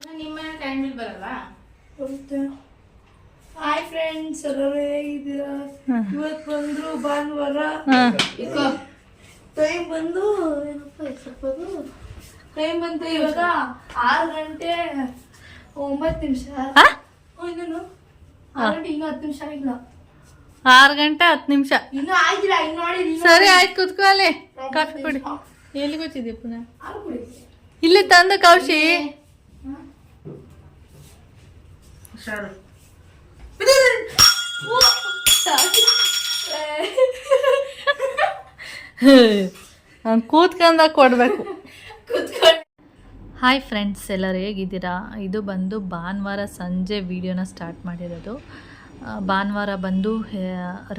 ನಿಮ್ಮ ಬರಲ್ಲ ಬರುತ್ತೆ. ಹಾಯ್ ಫ್ರೆಂಡ್ಸ್ ಎಲ್ಲರೂ ಹೇಗಿದ್ದೀರಾ? ಇವತ್ತು ಬಂದ್ರು ಭಾನುವಾರ. ಟೈಮ್ ಬಂದು ಏನಪ್ಪ ಟೈಮ್ ಬಂತು ಇವಾಗ ಆರು ಗಂಟೆ ಒಂಬತ್ತು ನಿಮಿಷ. ಇನ್ನೇನು? ಆರು ಗಂಟೆ ಇನ್ನೂ ಹತ್ತು ನಿಮಿಷ ಇಲ್ಲ ಆರು ಗಂಟೆ ಹತ್ತು ನಿಮಿಷ. ಇನ್ನೂ ಆಗಿಲ್ಲ ಇನ್ನು ನೋಡಿ ಸರಿ ಆಯ್ತು ಕುತ್ಕೋ ಅಲ್ಲಿ. ಕಾಫಿ ಕುಡಿ. ಎಲ್ಲಿ ಗೊತ್ತಿದೆ ಪುನಃ? ಇಲ್ಲಿ ತಂದ ಕೌಶಿ. ನಾನು ಕೂತ್ಕೊಂಡಾಗ ಕೊಡಬೇಕು. ಕುತ್ಕೊಂಡು. ಹಾಯ್ ಫ್ರೆಂಡ್ಸ್ ಎಲ್ಲರೂ ಹೇಗಿದ್ದೀರಾ? ಇದು ಬಂದು ಭಾನುವಾರ ಸಂಜೆ ವಿಡಿಯೋನ ಸ್ಟಾರ್ಟ್ ಮಾಡಿರೋದು. ಭಾನುವಾರ ಬಂದು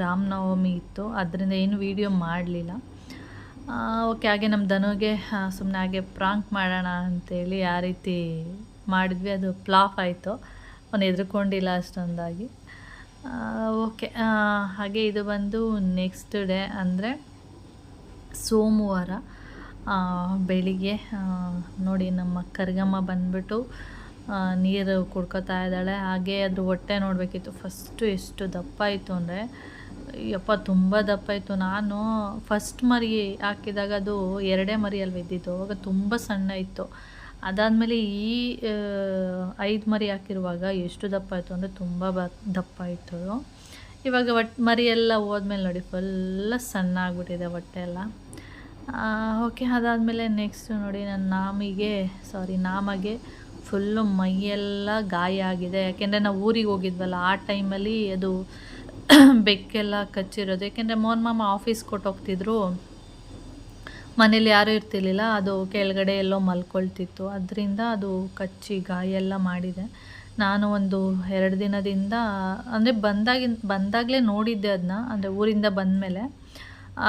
ರಾಮನವಮಿ ಇತ್ತು. ಅದರಿಂದ ಏನು ವಿಡಿಯೋ ಮಾಡಲಿಲ್ಲ. ಓಕೆ ಹಾಗೆ ನಮ್ಮ ಧನುಗೆ ಸುಮ್ಮನೆ ಹಾಗೆ ಪ್ರಾಂಕ್ ಮಾಡೋಣ ಅಂತೇಳಿ ಯಾವ ರೀತಿ ಮಾಡಿದ್ವಿ. ಅದು ಪ್ಲಾಫ್ ಆಯಿತು. ಅವನು ಹೆದ್ರಕೊಂಡಿಲ್ಲ ಅಷ್ಟೊಂದಾಗಿ. ಓಕೆ. ಹಾಗೆ ಇದು ಬಂದು ನೆಕ್ಸ್ಟ್ ಡೇ ಅಂದರೆ ಸೋಮವಾರ ಬೆಳಿಗ್ಗೆ ನೋಡಿ ನಮ್ಮ ಕರ್ಗಮ್ಮ ಬಂದ್ಬಿಟ್ಟು ನೀರು ಕುಡ್ಕೋತಾ ಇದ್ದಾಳೆ. ಹಾಗೆ ಅದ್ರ ಹೊಟ್ಟೆ ನೋಡಬೇಕಿತ್ತು. ಫಸ್ಟು ಎಷ್ಟು ದಪ್ಪ ಇತ್ತು ಅಂದರೆ, ಯಪ್ಪ ತುಂಬ ದಪ್ಪ ಇತ್ತು. ನಾನು ಫಸ್ಟ್ ಮರಿ ಹಾಕಿದಾಗ ಅದು ಎರಡೇ ಮರಿ ಬಿದ್ದಿತ್ತು. ಇದ್ದಿದ್ದು ಅವಾಗ ತುಂಬ ಸಣ್ಣ ಇತ್ತು. ಅದಾದಮೇಲೆ ಈ ಐದು ಮರಿ ಹಾಕಿರುವಾಗ ಎಷ್ಟು ದಪ್ಪ ಆಯಿತು ಅಂದರೆ ತುಂಬ ಬ, ದಪ್ಪ ಅದು. ಇವಾಗ ಒಟ್ಟು ಮರಿ ಎಲ್ಲ ಹೋದ್ಮೇಲೆ ನೋಡಿ ಫುಲ್ಲ ಸಣ್ಣ ಆಗಿಬಿಟ್ಟಿದೆ ಹೊಟ್ಟೆ ಎಲ್ಲ. ಓಕೆ ಅದಾದಮೇಲೆ ನೆಕ್ಸ್ಟ್ ನೋಡಿ ನನ್ನ ನಾಮಿಗೆ ಸಾರಿ ನಾಮಗೆ ಫುಲ್ಲು ಮೈಯೆಲ್ಲ ಗಾಯ ಆಗಿದೆ. ಯಾಕೆಂದರೆ ನಾವು ಊರಿಗೆ ಹೋಗಿದ್ವಲ್ಲ, ಆ ಟೈಮಲ್ಲಿ ಅದು ಬೆಕ್ಕೆಲ್ಲ ಕಚ್ಚಿರೋದು. ಯಾಕೆಂದರೆ ಮೋಹನ್ ಮಾಮ ಆಫೀಸ್ ಕೊಟ್ಟು ಹೋಗ್ತಿದ್ರು. ಮನೇಲಿ ಯಾರೂ ಇರ್ತಿರ್ಲಿಲ್ಲ. ಅದು ಕೆಳಗಡೆ ಎಲ್ಲೋ ಮಲ್ಕೊಳ್ತಿತ್ತು. ಅದರಿಂದ ಅದು ಕಚ್ಚಿ ಗಾಯ ಎಲ್ಲ ಮಾಡಿದೆ. ನಾನು ಒಂದು ಎರಡು ದಿನದಿಂದ, ಅಂದರೆ ಬಂದಾಗಿನ, ಬಂದಾಗಲೇ ನೋಡಿದ್ದೆ ಅದನ್ನ ಅಂದರೆ ಊರಿಂದ ಬಂದಮೇಲೆ.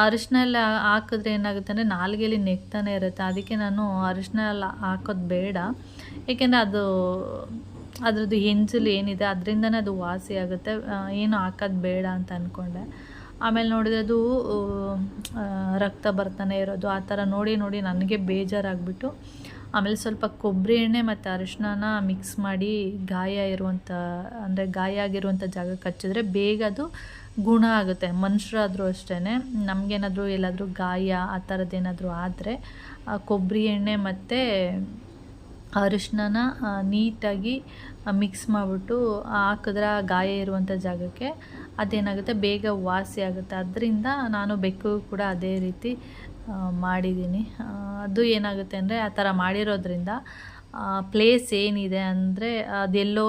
ಅರಿಶಿನ ಎಲ್ಲ ಹಾಕಿದ್ರೆ ಏನಾಗುತ್ತೆ ಅಂದರೆ ನಾಲ್ಗೆಲಿ ನೆಗ್ತಾನೆ ಇರುತ್ತೆ. ಅದಕ್ಕೆ ನಾನು ಅರಿಶಿನ ಎಲ್ಲ ಹಾಕೋದು ಬೇಡ. ಏಕೆಂದರೆ ಅದು, ಅದ್ರದ್ದು ಹೆಂಜಲು ಏನಿದೆ, ಅದರಿಂದನೇ ಅದು ವಾಸಿ ಆಗುತ್ತೆ. ಏನು ಹಾಕೋದು ಬೇಡ ಅಂತ ಅಂದ್ಕೊಂಡೆ ಆಮೇಲೆ ನೋಡಿದ್ರೆ ಅದು ರಕ್ತ ಬರ್ತಾನೆ ಇರೋದು. ಆ ಥರ ನೋಡಿ ನೋಡಿ ನನಗೆ ಬೇಜಾರಾಗ್ಬಿಟ್ಟು, ಆಮೇಲೆ ಸ್ವಲ್ಪ ಕೊಬ್ಬರಿ ಎಣ್ಣೆ ಮತ್ತು ಅರಿಶಿನ ಮಿಕ್ಸ್ ಮಾಡಿ ಗಾಯ ಇರುವಂಥ ಅಂದರೆ ಗಾಯ ಆಗಿರುವಂಥ ಜಾಗಕ್ಕೆ ಹಚ್ಚಿದ್ರೆ ಬೇಗ ಅದು ಗುಣ ಆಗುತ್ತೆ. ಮನುಷ್ಯರಾದರೂ ಅಷ್ಟೇ ನಮಗೇನಾದರೂ ಎಲ್ಲಾದರೂ ಗಾಯ, ಆ ಥರದ್ದೇನಾದರೂ ಆದರೆ ಕೊಬ್ಬರಿ ಎಣ್ಣೆ ಮತ್ತು ಅರಿಶಿನ ನೀಟಾಗಿ ಮಿಕ್ಸ್ ಮಾಡಿಬಿಟ್ಟು ಹಾಕಿದ್ರೆ ಆ ಗಾಯ ಇರುವಂಥ ಜಾಗಕ್ಕೆ ಅದೇನಾಗುತ್ತೆ? ಬೇಗ ವಾಸಿ ಆಗುತ್ತೆ. ಅದರಿಂದ ನಾನು ಬೆಕ್ಕು ಕೂಡ ಅದೇ ರೀತಿ ಮಾಡಿದ್ದೀನಿ. ಅದು ಏನಾಗುತ್ತೆ ಅಂದರೆ, ಆ ಥರ ಮಾಡಿರೋದ್ರಿಂದ ಪ್ಲೇಸ್ ಏನಿದೆ ಅಂದರೆ ಅದೆಲ್ಲೋ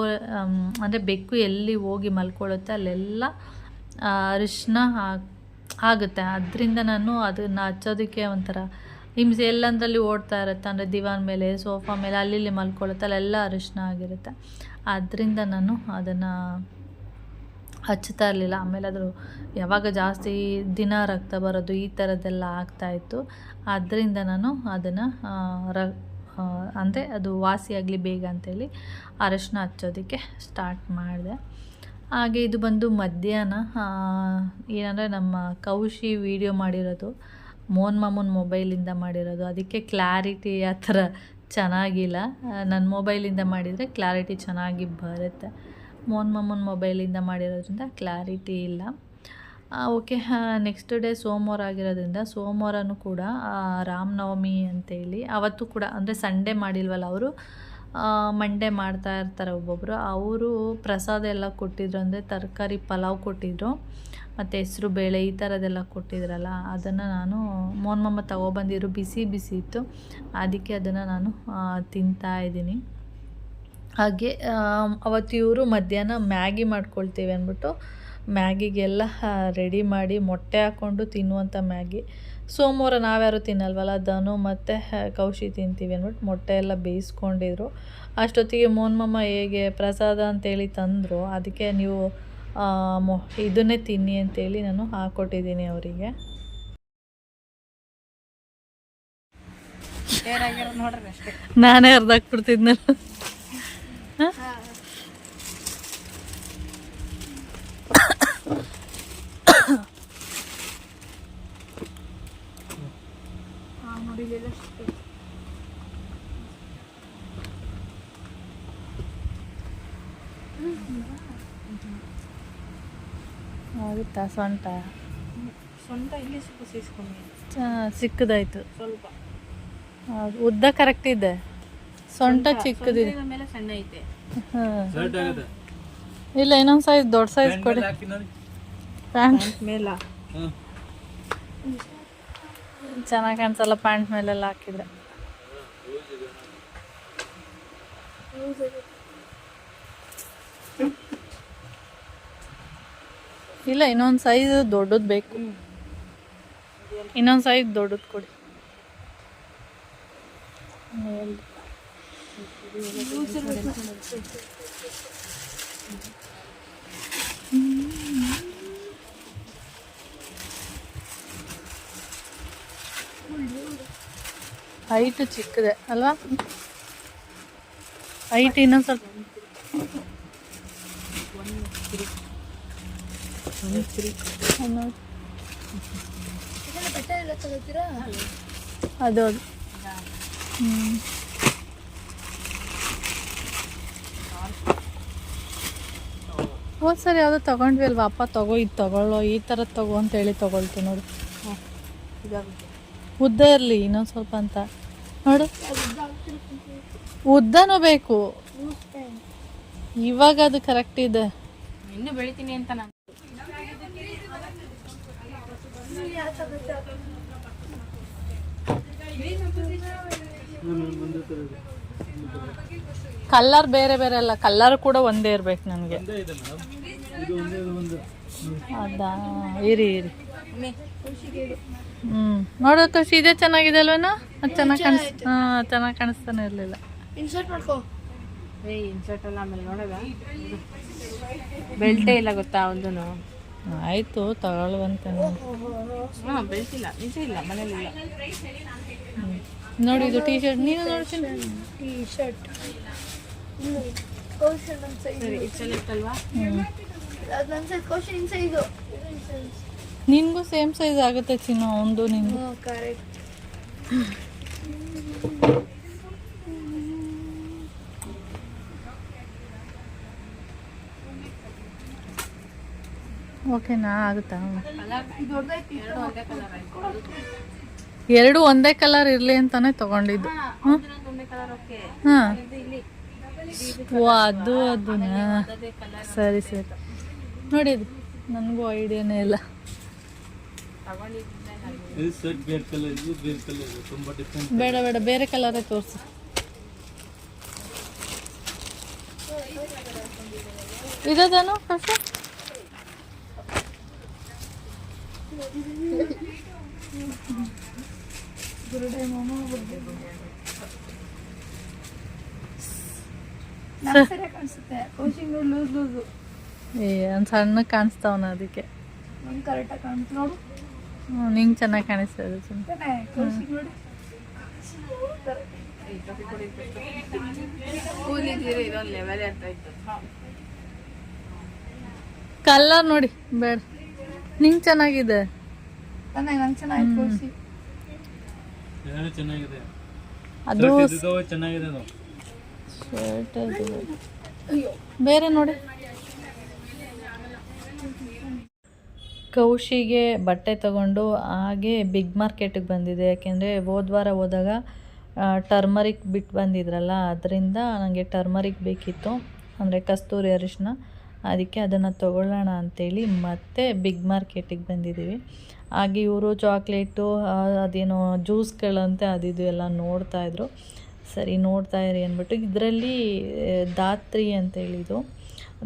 ಅಂದರೆ ಬೆಕ್ಕು ಎಲ್ಲಿ ಹೋಗಿ ಮಲ್ಕೊಳ್ಳುತ್ತೆ, ಅಲ್ಲೆಲ್ಲ ಅರಿಶಿನ ಆಗುತ್ತೆ. ಅದರಿಂದ ನಾನು ಅದನ್ನು ಹಚ್ಚೋದಕ್ಕೆ ಒಂಥರ ಹಿಂಸೆ ಎಲ್ಲಂದ್ರಲ್ಲಿ ಓಡ್ತಾ ಇರುತ್ತೆ. ಅಂದರೆ ದಿವಾನ್ ಮೇಲೆ, ಸೋಫಾ ಮೇಲೆ, ಅಲ್ಲಿ ಮಲ್ಕೊಳ್ಳುತ್ತೆ, ಅಲ್ಲೆಲ್ಲ ಅರಿಶಿನ ಆಗಿರುತ್ತೆ. ಅದರಿಂದ ನಾನು ಅದನ್ನು ಹಚ್ತಾ ಇರಲಿಲ್ಲ. ಆಮೇಲೆ ಅದು ಯಾವಾಗ ಜಾಸ್ತಿ ದಿನ ರಕ್ತ ಬರೋದು ಈ ಥರದ್ದೆಲ್ಲ ಆಗ್ತಾಯಿತ್ತು ಆದ್ದರಿಂದ ನಾನು ಅದನ್ನು ರ ಅಂದರೆ ಅದು ವಾಸಿಯಾಗಲಿ ಬೇಗ ಅಂತೇಳಿ ಅರಶಿನ ಹಚ್ಚೋದಕ್ಕೆ ಸ್ಟಾರ್ಟ್ ಮಾಡಿದೆ. ಹಾಗೆ ಇದು ಬಂದು ಮಧ್ಯಾಹ್ನ ಏನಂದರೆ ನಮ್ಮ ಕೌಶಿ ವಿಡಿಯೋ ಮಾಡಿರೋದು ಮೋನ್ ಮಾಮೂನ್ ಮೊಬೈಲಿಂದ ಮಾಡಿರೋದು. ಅದಕ್ಕೆ ಕ್ಲಾರಿಟಿ ಆ ಥರ ಚೆನ್ನಾಗಿಲ್ಲ. ನನ್ನ ಮೊಬೈಲಿಂದ ಮಾಡಿದರೆ ಕ್ಲಾರಿಟಿ ಚೆನ್ನಾಗಿ ಬರುತ್ತೆ. ಮೋಹನ್ ಮಮ್ಮನ ಮೊಬೈಲಿಂದ ಮಾಡಿರೋದ್ರಿಂದ ಕ್ಲಾರಿಟಿ ಇಲ್ಲ. ಓಕೆ ನೆಕ್ಸ್ಟ್ ಡೇ ಸೋಮವಾರ ಆಗಿರೋದ್ರಿಂದ ಸೋಮವಾರನೂ ಕೂಡ ರಾಮನವಮಿ ಅಂತೇಳಿ ಅವತ್ತು ಕೂಡ, ಅಂದರೆ ಸಂಡೇ ಮಾಡಿಲ್ವಲ್ಲ ಅವರು ಮಂಡೇ ಮಾಡ್ತಾ ಇರ್ತಾರೆ ಒಬ್ಬೊಬ್ಬರು ಅವರು ಪ್ರಸಾದ ಎಲ್ಲ ಕೊಟ್ಟಿದ್ರು, ಅಂದರೆ ತರಕಾರಿ ಪಲಾವ್ ಕೊಟ್ಟಿದ್ರು, ಮತ್ತು ಹೆಸರು ಬೇಳೆ ಈ ಥರದ್ದೆಲ್ಲ ಕೊಟ್ಟಿದ್ರಲ್ಲ, ಅದನ್ನು ನಾನು ಮೋನ್ ಮಮ್ಮ ಬಿಸಿ ಬಿಸಿ ಇತ್ತು. ಅದಕ್ಕೆ ಅದನ್ನು ನಾನು ತಿಂತಾ ಇದ್ದೀನಿ. ಹಾಗೆ ಅವತ್ತು ಇವರು ಮಧ್ಯಾಹ್ನ ಮ್ಯಾಗಿ ಮಾಡ್ಕೊಳ್ತೀವಿ ಅಂದ್ಬಿಟ್ಟು ಮ್ಯಾಗಿಗೆಲ್ಲ ರೆಡಿ ಮಾಡಿ ಮೊಟ್ಟೆ ಹಾಕ್ಕೊಂಡು ತಿನ್ನುವಂಥ ಮ್ಯಾಗಿ. ಸೋಮವಾರ ನಾವ್ಯಾರು ತಿನ್ನಲ್ವಲ್ಲ ಧನು ಮತ್ತು ಕೌಶಿ ತಿಂತೀವಿ ಅಂದ್ಬಿಟ್ಟು ಮೊಟ್ಟೆ ಎಲ್ಲ ಬೇಯಿಸ್ಕೊಂಡಿದ್ರು. ಅಷ್ಟೊತ್ತಿಗೆ ಮೋನ್ಮಮ್ಮ ಮಾಮ ಹೇಗೆ ಪ್ರಸಾದ ಅಂತೇಳಿ ತಂದರು. ಅದಕ್ಕೆ ನೀವು ಮೊ ಇದನ್ನೇ ತಿನ್ನಿ ಅಂತೇಳಿ ನಾನು ಹಾಕ್ಕೊಟ್ಟಿದ್ದೀನಿ ಅವರಿಗೆ. ನಾನೇ ಅರ್ಧಾಕ್ಬಿಡ್ತಿದ್ನಲ್ಲ ನೋಡಿ ಆಗುತ್ತಾ ಸೊಂಟ ಸೊಂಟ ಇಲ್ಲಿ ಸೇರಿಸ್ಕೊಂಡು ಚ- ಸ್ವಲ್ಪ. ಉದ್ದ ಕರೆಕ್ಟ್ ಇದೆ. ಸೊಂಟ ಚಿಕ್ಕದಿದೆ. ಸಣ್ಣ ಐತೆ. ಇಲ್ಲ ಇನ್ನೊಂದು ಸೈಜ್ ದೊಡ್ಡ ಸೈಜ್ ಕೊಡಿ. ಪ್ಯಾಂಟ್ ಮೇಲ. ಚೆನ್ನಾಗಿ ಕಾಣಿಸಲ್ಲ ಪ್ಯಾಂಟ್ ಮೇಲೆಲ್ಲ ಹಾಕಿದ್ರೆ. ಇಲ್ಲ ಇನ್ನೊಂದು ಸೈಜ್ ದೊಡ್ಡದು ಬೇಕು. ಇನ್ನೊಂದು ಸೈಜ್ ದೊಡ್ಡದು ಕೊಡಿ. ಮೇಲ್. ಹೈಟ್ ಚಿಕ್ಕದೆ ಅಲ್ವಾ ಹೈಟ್ ಇನ್ನೊಂದು ಸ್ವಲ್ಪ ಅನ್ನೋದು. ಬಟ್ಟೆ ಎಲ್ಲ ತಗೋತೀರಾ ಅದು ಅದು ಹ್ಮ್. ಹೋದ್ ಸರಿ ಯಾವುದೋ ತಗೊಂಡ್ವಿ ಅಲ್ವಾ? ಅಪ್ಪ ತಗೋ ಇದು ತಗೊಳ್ಳೋ ಈ ಥರ ತಗೋ ಅಂತ ಹೇಳಿ ತಗೊಳ್ತು ನೋಡು. ಉದ್ದ ಇರಲಿ ಇನ್ನೊಂದು ಸ್ವಲ್ಪ ಅಂತ. ನೋಡು. ಉದ್ದನೂ ಬೇಕು. ಇವಾಗ ಅದು ಕರೆಕ್ಟ್ ಇದೆ. ಇನ್ನು ಬೆಳಿತೀನಿ ಅಂತ ನಾನು. ಕಲ್ಲರ್ ಬೇರೆ ಬೇರೆ ಅಲ್ಲ ಕಲ್ಲರ್ ಕೂಡ ಒಂದೇ ಇರ್ಬೇಕು ನನಗೆ ಅದಾ ಇರಿ ಇರಿ. ಹ್ಮ್. ನೋಡೋಕೆ ಖುಷಿ ಇದೆ ಚೆನ್ನಾಗಿದೆ ಅಲ್ವೇನಾ? ಅದು ಚೆನ್ನಾಗಿ ಕಾಣಿಸ್ ಹಾಂ ಚೆನ್ನಾಗಿ ಕಾಣಿಸ್ತಾನೆ ಇರಲಿಲ್ಲ. ಇನ್ಸರ್ಟ್ ಮಾಡ್ಕೋ. ಏ ಇನ್ಸರ್ಟ್ ಎಲ್ಲ ಆಮೇಲೆ ನೋಡೋದ? ಬೆಲ್ಟೇ ಇಲ್ಲ ಗೊತ್ತಾ ಒಂದು ಆಯಿತು ತಗೊಳ್ಳುವಂತ. ಹಾಂ ಬೆಲ್ಟ್ ಇಲ್ಲ. ನಿಜ ಇಲ್ಲ ಮನೇಲಿ ಇಲ್ಲ. ನೋಡಿ ಇದು ಟೀ ಶರ್ಟ್ ನೀನು ನೋಡ್ತೀನಿ ಟೀ ಶರ್ಟ್ ಕೌಶಲ್ ನನ್ನ ಸೈಜ್ ಸರಿ ಇದು ಸೆಲೆಕ್ಟ್ ಅಲ್ವಾ ಹ್ಞೂ ಅದು ನನ್ನ ಸೈಜ್ ಕೌಶಲ್ ಇನ್ ಸೈಜು ನಿನಗೂ ಸೇಮ್ ಸೈಜ್ ಆಗುತ್ತೆ ಚಿನ್ನು ಒಂದು ನಿನ್ಗೂ ಹ್ಞೂ ಕರೆಕ್ಟ್ ಓಕೆನಾ ಆಗುತ್ತಾ? ಇದು ದೊಡ್ಡದಾಯ್ತು ಎರಡು ಒಂದೇ ಕಲರ್ ಇರಲಿ ಅಂತಾನೆ ತಗೊಂಡಿದ್ದು. ಒಂದೇ ಕಲರ್ ಓಕೆ ಹಾಂ. ಇದು ಇಲ್ಲಿ ಓ ಅದು ಅದನ್ನ ಅದೇ ಸರಿ ಸರಿ. ನೋಡಿ ಇದು. ನನಗೂ ಐಡಿಯಾನೇ ಇಲ್ಲ. ತಗೊಂಡಿದ್ದೆ ಇದು ಸೆಟ್ ಬೇರೆ ಕಲರ್ ಇದು ಬೇರೆ ಕಲರ್ ತುಂಬಾ ಡಿಫ್ರೆಂಟ್ ಬೇಡ ಬೇಡ ಬೇರೆ ಕಲರೇ ತೋರಿಸು. ಇದದನು ಕಷ್ಟ ಏ ಒಂದು ಸಣ್ಣ ಕಾಣಿಸ್ತಾವನ ಅದಕ್ಕೆ. ನಂಗೆ ಚೆನ್ನಾಗಿ ಕಾಣಿಸ್ತದೆ ಕೌಶಿಂಗ್ ನೋಡಿ ಬೇಡ. ನಿಂಗೆ ಚೆನ್ನಾಗಿದೆ. ನಂಗೆ ಚೆನ್ನಾಗಿ ಚೆನ್ನಾಗಿದೆ. ಅದು Shirt ಚೆನ್ನಾಗಿದೆ ಅದು. ಶರ್ಟ್ ಬೇರೆ ನೋಡಿ. ಕೌಶಿಗೆ ಬಟ್ಟೆ ತಗೊಂಡು ಹಾಗೆ ಬಿಗ್ ಮಾರ್ಕೆಟಿಗೆ ಬಂದಿದೆ. ಯಾಕೆಂದರೆ ಹೋದ್ವಾರ ಹೋದಾಗ ಟರ್ಮರಿಕ್ ಬಿಟ್ಟು ಬಂದಿದ್ರಲ್ಲ ಅದರಿಂದ ನನಗೆ ಟರ್ಮರಿಕ್ ಬೇಕಿತ್ತು. ಅಂದರೆ ಕಸ್ತೂರಿ ಅರಿಶಿನ ಅದಕ್ಕೆ ಅದನ್ನು ತಗೊಳ್ಳೋಣ ಅಂಥೇಳಿ ಮತ್ತೆ ಬಿಗ್ ಮಾರ್ಕೆಟಿಗೆ ಬಂದಿದ್ದೀವಿ. ಹಾಗೆ ಇವರು ಚಾಕ್ಲೇಟು ಅದೇನೋ ಜ್ಯೂಸ್ಗಳಂತೆ ಅದಿದು ಎಲ್ಲ ನೋಡ್ತಾಯಿದ್ರು ಸರಿ, ನೋಡ್ತಾ ಇರಿ ಅಂದ್ಬಿಟ್ಟು ಇದರಲ್ಲಿ ದಾತ್ರಿ ಅಂತೇಳಿದು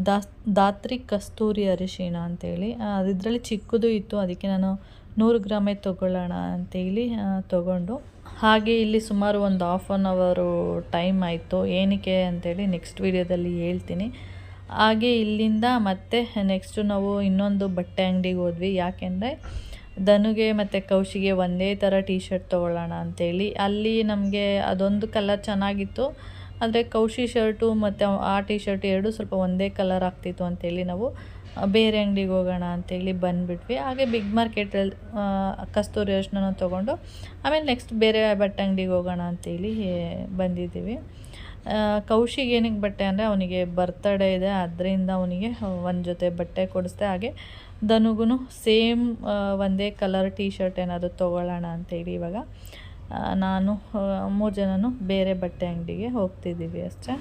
ದಾಸ್ ದಾತ್ರಿ ಕಸ್ತೂರಿ ಅರಿಶಿಣ ಅಂತೇಳಿ. ಅದರಲ್ಲಿ ಚಿಕ್ಕದು ಇತ್ತು, ಅದಕ್ಕೆ ನಾನು ನೂರು ಗ್ರಾಮೇ ತೊಗೊಳ್ಳೋಣ ಅಂತೇಳಿ ತೊಗೊಂಡು ತಗೊಂಡು. ಹಾಗೆ ಇಲ್ಲಿ ಸುಮಾರು ಒಂದು ಹಾಫ್ ಆನ್ ಅವರು ಟೈಮ್ ಆಯಿತು. ಏನಕ್ಕೆ ಅಂತೇಳಿ ನೆಕ್ಸ್ಟ್ ವೀಡಿಯೋದಲ್ಲಿ ಹೇಳ್ತೀನಿ. ಹಾಗೆ ಇಲ್ಲಿಂದ ಮತ್ತೆ ನೆಕ್ಸ್ಟು ನಾವು ಇನ್ನೊಂದು ಬಟ್ಟೆ ಅಂಗಡಿಗೆ ಹೋದ್ವಿ. ಯಾಕೆಂದರೆ ಧನುಗೆ ಮತ್ತು ಕೌಶಿಗೆ ಒಂದೇ ಥರ ಟೀ ಶರ್ಟ್ ತೊಗೊಳ್ಳೋಣ ಅಂತೇಳಿ. ಅಲ್ಲಿ ನಮಗೆ ಅದೊಂದು ಕಲರ್ ಚೆನ್ನಾಗಿತ್ತು. ಆದರೆ ಕೌಶಿ ಶರ್ಟು ಮತ್ತು ಆ ಟೀ ಶರ್ಟ್ ಎರಡು ಸ್ವಲ್ಪ ಒಂದೇ ಕಲರ್ ಆಗ್ತಿತ್ತು ಅಂತೇಳಿ ನಾವು ಬೇರೆ ಅಂಗಡಿಗೆ ಹೋಗೋಣ ಅಂತೇಳಿ ಬಂದುಬಿಟ್ವಿ. ಹಾಗೆ ಬಿಗ್ ಮಾರ್ಕೆಟಲ್ಲಿ ಕಸ್ತೂರಿ ಅರಿಶಿನ ತೊಗೊಂಡು, ಆಮೇಲೆ ನೆಕ್ಸ್ಟ್ ಬೇರೆ ಬಟ್ಟೆ ಅಂಗಡಿಗೆ ಹೋಗೋಣ ಅಂತೇಳಿ ಬಂದಿದ್ದೀವಿ. ಕೌಶಿಗೆ ಏನಕ್ಕೆ ಬಟ್ಟೆ ಅಂದರೆ ಅವನಿಗೆ ಬರ್ತಡೇ ಇದೆ, ಅದರಿಂದ ಅವನಿಗೆ ಒಂದು ಜೊತೆ ಬಟ್ಟೆ ಕೊಡಿಸ್ದೆ. ಹಾಗೆ ಧನುಗೂ ಸೇಮ್ ಒಂದೇ ಕಲರ್ ಟೀ ಶರ್ಟ್ ಏನಾದರೂ ತೊಗೊಳ್ಳೋಣ ಅಂತೇಳಿ ಇವಾಗ. ನಾನು ಮೂರು ಜನನು ಬೇರೆ ಬಟ್ಟೆ ಅಂಗಡಿಗೆ ಹೋಗ್ತಿದ್ದೀವಿ ಅಷ್ಟೇ.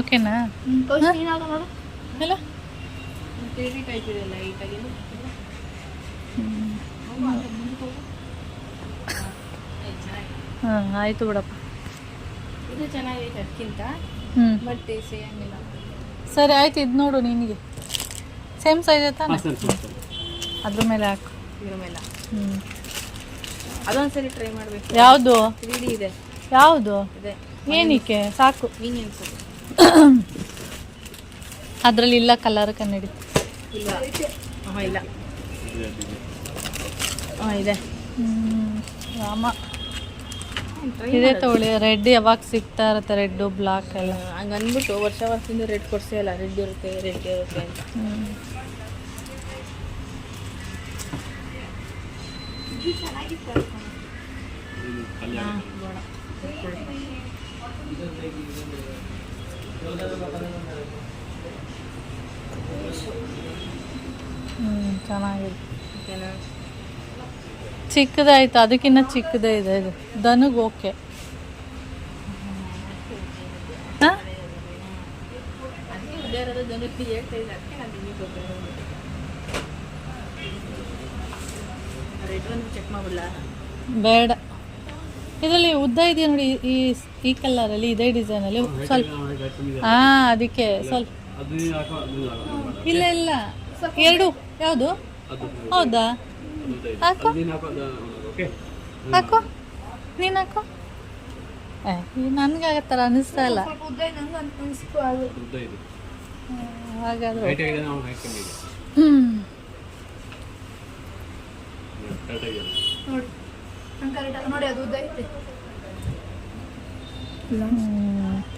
ಓಕೆನಾ? ಕೌಶಿಕ್ ನೀನ್ ಹಾಕು ನೋಡು ಇಲ್ಲ ತಿರುಗಿ ಟೈಪ್ ಇದೆ ಲೈಟಾಗಿ ಹಾಂ ಆಯಿತು ಬಿಡಪ್ಪ. ಇದು ಚೆನ್ನಾಗೈತೆ ಅದಕ್ಕಿಂತ ಹ್ಞೂ ಬಟ್ ಸೇಮಿಲ್ಲ ಸರಿ ಆಯ್ತು ಇದು ನೋಡು ನಿನಗೆ. ಸೇಮ್ ಸೈಜ್ ತಾನೆ ಅದ್ರ ಮೇಲೆ ಹಾಕು. ಇದ್ರ ಮೇಲೆ ಹ್ಞೂ ಅದೊಂದ್ಸರಿ ಟ್ರೈ ಮಾಡಬೇಕು. ಯಾವುದು? ತ್ರೀ ಡಿ ಇದೆ. ಯಾವುದು? ಇದೆ. ಏನಕ್ಕೆ? ಸಾಕು. ಮೀನಿಯನ್ಸ್ ಅದರಲ್ಲಿ ಇಲ್ಲ ಕಲರ್ ಕನ್ನಡಿ. ಇಲ್ಲ. ಹಾಂ ಇಲ್ಲ. ಹಾಂ ಇದೆ. ರಾಮ. ಟ್ರೈ ಇದೇ ತಗೊಳ್ಳಿ ರೆಡ್ ಯಾವಾಗ ಸಿಗ್ತಾ ಇರುತ್ತೆ ರೆಡ್ಡು ಬ್ಲಾಕ್ ಎಲ್ಲ. ಹಂಗೆ ಅಂದ್ಬಿಟ್ಟು ವರ್ಷ ವರ್ಷದಿಂದ ರೆಡ್ ಕೊಡ್ಸೇ ಇಲ್ಲ ರೆಡ್ ಇರುತ್ತೆ ರೆಡ್ ಇರುತ್ತೆ ಅಂತ. ಹ್ಞೂ ಹ್ಮ್ ಚೆನ್ನಾಗಿದೆ. ಚಿಕ್ಕದಾಯ್ತು ಅದಕ್ಕಿಂತ ಚಿಕ್ಕದೇ ಇದೆ ಇದು. ದನಗೆ ಓಕೆ. ಬೇಡ. ಇದರಲ್ಲಿ ಉದ್ದ ಇದೆಯಾ ನೋಡಿ ಈ ಈ ಕಲ್ಲರಲ್ಲಿ ಇದೇ ಡಿಸೈನಲ್ಲಿ? ಸ್ವಲ್ಪ ಹಾಂ ಅದಕ್ಕೆ ಸ್ವಲ್ಪ ಇಲ್ಲ ಇಲ್ಲ ಎರಡು ಯಾವುದು? ಹೌದಾ? ಹಾಕು. ಹಾಕೋ ನೀನು ಹಾಕೋ. ಏ ನನಗೆ ಆ ಥರ ಅನ್ನಿಸ್ತಾ ಇಲ್ಲ. ಸ್ವಲ್ಪ ಉದ್ದ ಇದೆ ನಂಗೆ ಅಂತ ಅದು. ಉದ್ದ ಇದೆ. ಹಾಗಾದ್ರೆ ಕರೆಕ್ಟ್ ನೋಡಿ ನಂಗೆ ಕರೆಕ್ಟ್ ನೋಡಿ ಅದು ಉದ್ದ ಐತೆ.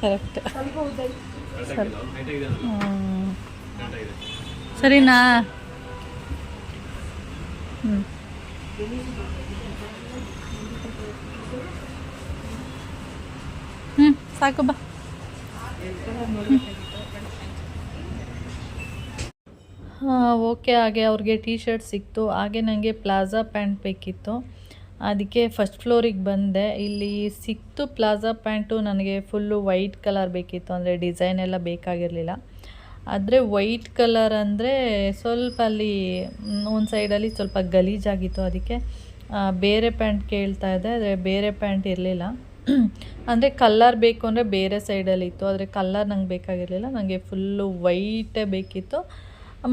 ಕರೆಕ್ಟ್. ಸ್ವಲ್ಪ ಉದ್ದ ಐತೆ. ಕರೆಕ್ಟ್ ಆಗಿದೆ ಹೈಟ್ ಆಗಿದೆ. ಸರಿನಾ? ಹ್ಞೂ ಹ್ಞೂ ಸಾಕು, ಬಾ. ಓಕೆ, ಹಾಗೆ ಅವ್ರಿಗೆ ಟೀ ಶರ್ಟ್ ಸಿಕ್ತು. ಹಾಗೆ ನನಗೆ ಪ್ಲಾಜಾ ಪ್ಯಾಂಟ್ ಬೇಕಿತ್ತು. ಅದಕ್ಕೆ ಫಸ್ಟ್ ಫ್ಲೋರಿಗೆ ಬಂದೆ. ಇಲ್ಲಿ ಸಿಕ್ತು ಪ್ಲಾಜಾ ಪ್ಯಾಂಟು ನನಗೆ ಫುಲ್ಲು ವೈಟ್ ಕಲರ್ ಬೇಕಿತ್ತು. ಅಂದರೆ ಡಿಸೈನ್ ಎಲ್ಲ ಬೇಕಾಗಿರಲಿಲ್ಲ. ಆದರೆ ವೈಟ್ ಕಲರ್ ಅಂದರೆ ಸ್ವಲ್ಪ ಅಲ್ಲಿ ಒಂದು ಸೈಡಲ್ಲಿ ಸ್ವಲ್ಪ ಗಲೀಜಾಗಿತ್ತು ಅದಕ್ಕೆ ಬೇರೆ ಪ್ಯಾಂಟ್ ಕೇಳ್ತಾ ಇದ್ದೆ, ಆದರೆ ಬೇರೆ ಪ್ಯಾಂಟ್ ಇರಲಿಲ್ಲ. ಅಂದರೆ ಕಲ್ಲರ್ ಬೇಕು ಅಂದರೆ ಬೇರೆ ಸೈಡಲ್ಲಿ ಇತ್ತು, ಆದರೆ ಕಲ್ಲರ್ ನಂಗೆ ಬೇಕಾಗಿರಲಿಲ್ಲ ನನಗೆ ಫುಲ್ಲು ವೈಟೇ ಬೇಕಿತ್ತು.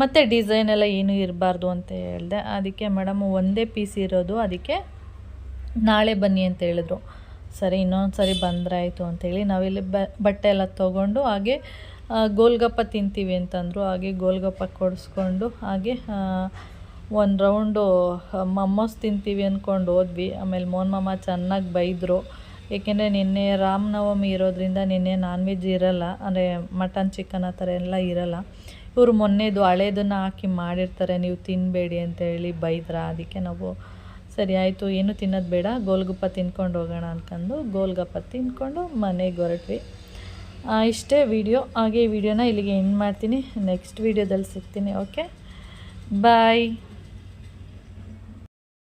ಮತ್ತು ಡಿಸೈನ್ ಎಲ್ಲ ಏನೂ ಇರಬಾರ್ದು ಅಂತ ಹೇಳಿದೆ. ಅದಕ್ಕೆ ಮೇಡಮ್ ಒಂದೇ ಪೀಸ್ ಇರೋದು, ಅದಕ್ಕೆ ನಾಳೆ ಬನ್ನಿ ಅಂತ ಹೇಳಿದ್ರು. ಸರಿ ಇನ್ನೊಂದು ಸರಿ ಬಂದ್ರಾಯಿತು ಅಂತೇಳಿ ನಾವಿಲ್ಲಿ ಬಟ್ಟೆ ಎಲ್ಲ ತೊಗೊಂಡು ಹಾಗೆ ಗೋಲ್ಗಪ್ಪ ತಿಂತೀವಿ ಅಂತಂದರು, ಹಾಗೆ ಗೋಲ್ಗಪ್ಪ ಕೊಡಿಸ್ಕೊಂಡು, ಹಾಗೆ ಒಂದು ರೌಂಡು ಮಮ್ಮಸ್ ತಿಂತೀವಿ ಅಂದ್ಕೊಂಡು ಹೋದ್ವಿ. ಆಮೇಲೆ ಮೋನ್ ಮಾಮ ಚೆನ್ನಾಗಿ ಬೈದರು. ಏಕೆಂದರೆ ನಿನ್ನೆ ರಾಮನವಮಿ ಇರೋದ್ರಿಂದ ನಿನ್ನೆ ನಾನ್ ವೆಜ್ ಇರಲ್ಲ, ಅಂದರೆ ಮಟನ್ ಚಿಕನ್ ಆ ಥರ ಎಲ್ಲ ಇರಲ್ಲ. ಇವರು ಮೊನ್ನೆದು ಹಳೇದನ್ನು ಹಾಕಿ ಮಾಡಿರ್ತಾರೆ, ನೀವು ತಿನ್ನಬೇಡಿ ಅಂತೇಳಿ ಬೈದ್ರ. ಅದಕ್ಕೆ ನಾವು, ಸರಿ ಆಯಿತು, ಏನು ತಿನ್ನೋದು ಬೇಡ, ಗೋಲ್ಗಪ್ಪ ತಿನ್ಕೊಂಡು ಹೋಗೋಣ ಅಂದ್ಕೊಂಡು ಗೋಲ್ಗಪ್ಪ ತಿನ್ಕೊಂಡು ಮನೆಗೆ ಹೊರಟ್ವಿ. ಇಷ್ಟೇ ವಿಡಿಯೋ ಹಾಗೆ ಈ ವಿಡಿಯೋನ ಇಲ್ಲಿಗೆ ಎಂಡ್ ಮಾಡ್ತೀನಿ. ನೆಕ್ಸ್ಟ್ ವಿಡಿಯೋದಲ್ಲಿ ಸಿಗ್ತೀನಿ ಓಕೆ ಬಾಯ್